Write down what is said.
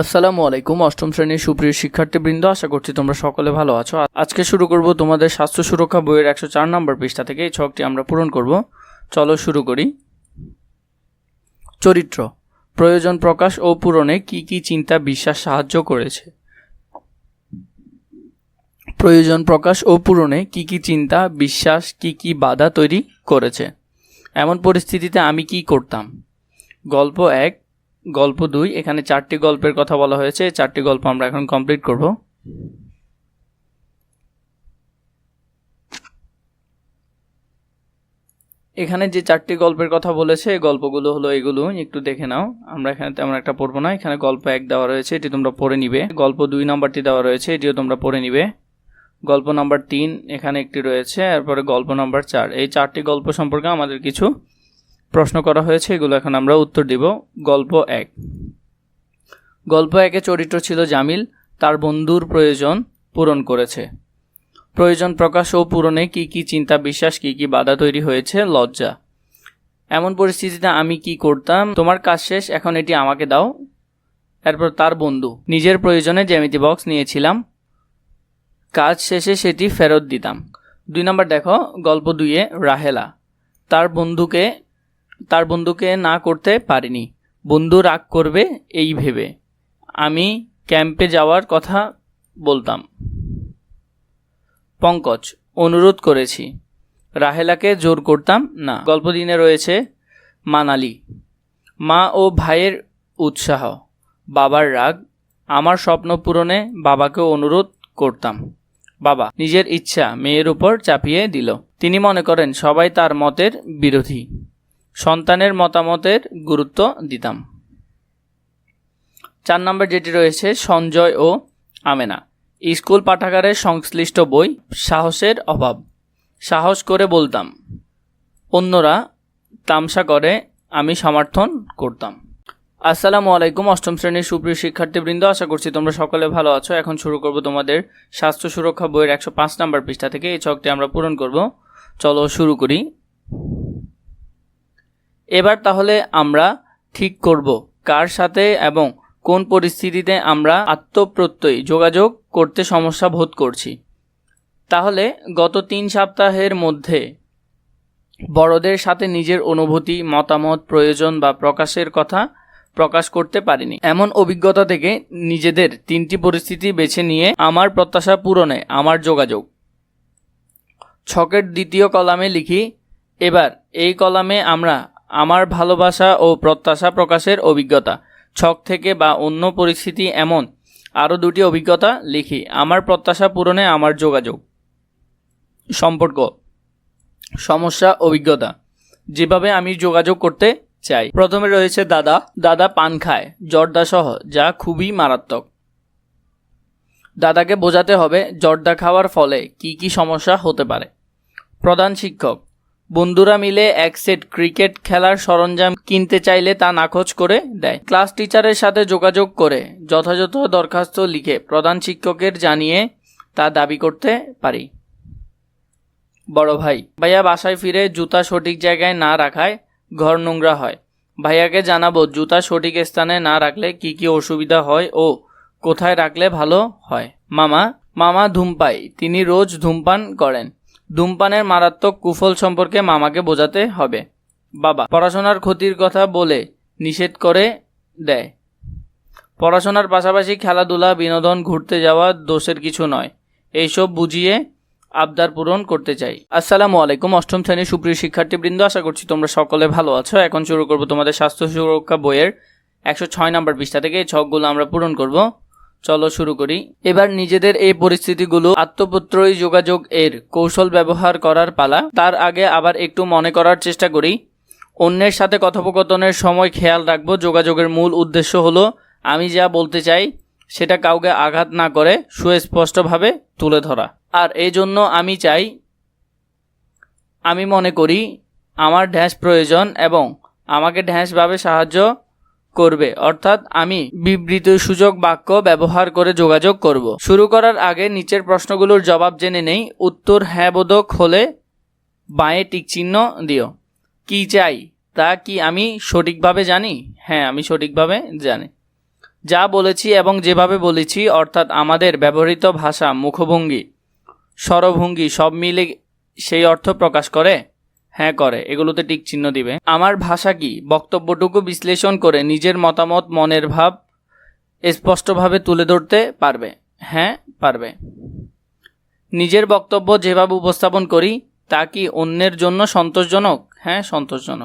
আসসালামু আলাইকুম, অষ্টম শ্রেণির সুপ্রিয় শিক্ষার্থীবৃন্দ, আশা করছি তোমরা সকলে ভালো আছো। আজকে শুরু করব তোমাদের স্বাস্থ্য সুরক্ষা বইয়ের একশো চার নম্বর পৃষ্ঠা থেকে, এই ছকটি আমরা পূরণ করব। চলো শুরু করি। চরিত্র, প্রয়োজন প্রকাশ ও পূরণে কি কি চিন্তা বিশ্বাস সাহায্য করেছে? প্রয়োজন প্রকাশ ও পূরণে কি কি চিন্তা বিশ্বাস, কি কি বাধা তৈরি করেছে? এমন পরিস্থিতিতে আমি কি করতাম? গল্প এক গল্প দুই, এখানে চারটি গল্পের কথা বলা হয়েছে চারটি গল্প আমরা এখন কমপ্লিট করব। এখানে যে চারটি গল্পের কথা বলেছে গল্পগুলো হলো এগুলো, একটু দেখে নাও। আমরা এখানে তেমন একটা পড়ব না, এখানে গল্প এক দেওয়া রয়েছে, এটি তোমরা পড়ে নিবে। গল্প দুই নম্বরটি দেওয়া রয়েছে, এটিও তোমরা পড়ে নিবে। গল্প নাম্বার তিন, এখানে একটি রয়েছে, এরপরে গল্প নাম্বার চার। এই চারটি গল্প সম্পর্কে আমাদের কিছু প্রশ্ন করা হয়েছে, এগুলো এখন আমরা উত্তর দিব। গল্প এক। গল্প একে চরিত্র ছিল জামিল, তার বন্ধুর প্রয়োজন পূরণ করেছে। প্রয়োজন প্রকাশ ও পূরণে কি কি চিন্তা, বিশ্বাস, কি কি বাধা তৈরি হয়েছে? লজ্জা। এমন পরিস্থিতিতে আমি কি করতাম? তোমার কাজ শেষ, এখন এটি আমাকে দাও। এরপর তার বন্ধু, নিজের প্রয়োজনে জ্যামিতি বক্স নিয়েছিলাম। কাজ শেষে সেটি ফেরত দিতাম। দুই নম্বর দেখো, গল্প দুইয়ে রাহেলা। তার বন্ধুকে তার বন্ধুকে না করতে পারিনি। বন্ধু রাগ করবে এই ভেবে। আমি ক্যাম্পে যাওয়ার কথা বলতাম। পঙ্কজ, অনুরোধ করেছি। রাহেলাকে জোর করতাম না। গল্প দিনে রয়েছে মানালি। মা ও ভাইয়ের উৎসাহ, বাবার রাগ, আমার স্বপ্ন পূরণে বাবাকে অনুরোধ করতাম। বাবা নিজের ইচ্ছা মেয়ের উপর চাপিয়ে দিল। তিনি মনে করেন সবাই তার মতের বিরোধী। সন্তানের মতামতের গুরুত্ব দিতাম। চার নম্বর যেটি রয়েছে, সঞ্জয় ও আমেনা। স্কুল পাঠাগারের সংশ্লিষ্ট বই, সাহসের অভাব। সাহস করে বলতাম, অন্যরা তামসা করে, আমি সমর্থন করতাম। আসসালামু আলাইকুম, অষ্টম শ্রেণির সুপ্রিয় শিক্ষার্থীবৃন্দ, আশা করছি তোমরা সকলে ভালো আছো। এখন শুরু করব তোমাদের স্বাস্থ্য সুরক্ষা বইয়ের একশো পাঁচ নম্বর পৃষ্ঠা থেকে। এই ছকটি আমরা পূরণ করব। চলো শুরু করি। এবার তাহলে আমরা ঠিক করব কার সাথে এবং কোন পরিস্থিতিতে আমরা আত্মপ্রত্যয় যোগাযোগ করতে সমস্যা বোধ করছি। তাহলে গত তিন সপ্তাহের মধ্যে বড়দের সাথে নিজের অনুভূতি, মতামত, প্রয়োজন বা প্রকাশের কথা প্রকাশ করতে পারিনি। এমন অভিজ্ঞতা থেকে নিজেদের তিনটি পরিস্থিতি বেছে নিয়ে আমার প্রত্যাশা পূরণে আমার যোগাযোগ। ছকের দ্বিতীয় কলামে লিখি, এবার এই কলামে আমরা আমার ভালোবাসা ও প্রত্যাশা প্রকাশের অভিজ্ঞতা। ছক থেকে বা অন্য পরিস্থিতি এমন। আরও দুটি অভিজ্ঞতা লিখি। আমার প্রত্যাশা পূরণে আমার যোগাযোগ। সম্পর্ক। সমস্যা, অভিজ্ঞতা। যেভাবে আমি যোগাযোগ করতে চাই। প্রথমে রয়েছে দাদা। দাদা পান খায়। জর্দা সহ, যা খুবই মারাত্মক। দাদাকে বোঝাতে হবে, জর্দা খাওয়ার ফলে কি কি সমস্যা হতে পারে। প্রধান শিক্ষক। বন্ধুরা মিলে এক সেট ক্রিকেট খেলার সরঞ্জাম কিনতে চাইলে তা নাকচ করে দেয়। ক্লাস টিচারের সাথে যোগাযোগ করে যথাযথ দরখাস্ত লিখে প্রধান শিক্ষকের জানিয়ে তা দাবি করতে পারি। বড় ভাই, ভাইয়া বাসায় ফিরে জুতা সঠিক জায়গায় না রাখায় ঘর নোংরা হয়। ভাইয়াকে জানাব, জুতা সঠিক স্থানে না রাখলে কি কি অসুবিধা হয় ও কোথায় রাখলে ভালো হয়? মামা মামা ধূমপাই, তিনি রোজ ধূমপান করেন। ধূমপানের মারাত্মক কুফল সম্পর্কে মামাকে বোঝাতে হবে। বাবা, পড়াশোনার ক্ষতির কথা বলে নিষেধ করে দেয়। পড়াশোনার পাশাপাশি খেলাধুলা, বিনোদন, ঘুরতে যাওয়া দোষের কিছু নয়। এইসব বুঝিয়ে আবদার পূরণ করতে চাই। আসসালামু আলাইকুম, অষ্টম শ্রেণির সুপ্রিয় শিক্ষার্থীবৃন্দ, আশা করছি তোমরা সকলে ভালো আছো। এখন শুরু করব তোমাদের স্বাস্থ্য সুরক্ষা বইয়ের একশো ছয় নম্বর পৃষ্ঠা থেকে এই ছকগুলো আমরা পূরণ করব। চলো শুরু করি। এবার নিজেদের এই পরিস্থিতিগুলো আত্মপুত্রই যোগাযোগ এর কৌশল ব্যবহার করার পালা। তার আগে আবার একটু মনে করার চেষ্টা করি। অন্যের সাথে কথোপকথনের সময় খেয়াল রাখব। যোগাযোগের মূল উদ্দেশ্য হলো, আমি যা বলতে চাই, সেটা কাউকে আঘাত না করে সুস্পষ্টভাবে তুলে ধরা। আর এই জন্য আমি চাই, আমি মনে করি, আমার ঢ্যাঁস প্রয়োজন এবং আমাকে ঢ্যাঁসভাবে সাহায্য করবে। অর্থাৎ আমি বিবৃত সুযোগ বাক্য ব্যবহার করে যোগাযোগ করব। শুরু করার আগে নিচের প্রশ্নগুলোর জবাব জেনে নেই। উত্তর হ্যাঁ বোধক হলে বাঁয়ে টিকচিহ্ন দিও। কি চাই? তা কি আমি সঠিকভাবে জানি? হ্যাঁ আমি সঠিকভাবে জানি। যা বলেছি এবং যেভাবে বলেছি, অর্থাৎ আমাদের ব্যবহৃত ভাষা মুখভঙ্গি, স্বরভঙ্গি সব মিলে সেই অর্থ প্রকাশ করে? হ্যাঁ করে। এগুলোতে টিক চিহ্ন দিবে। আমার ভাষা কি? বক্তব্যটুকু বিশ্লেষণ করে নিজের মতামত, মনের ভাব স্পষ্টভাবে তুলে ধরতে পারবে। হ্যাঁ পারবে। নিজের বক্তব্য যেভাবে উপস্থাপন করি, তা কি অন্যের জন্য সন্তোষজনক? হ্যাঁ সন্তোষজনক।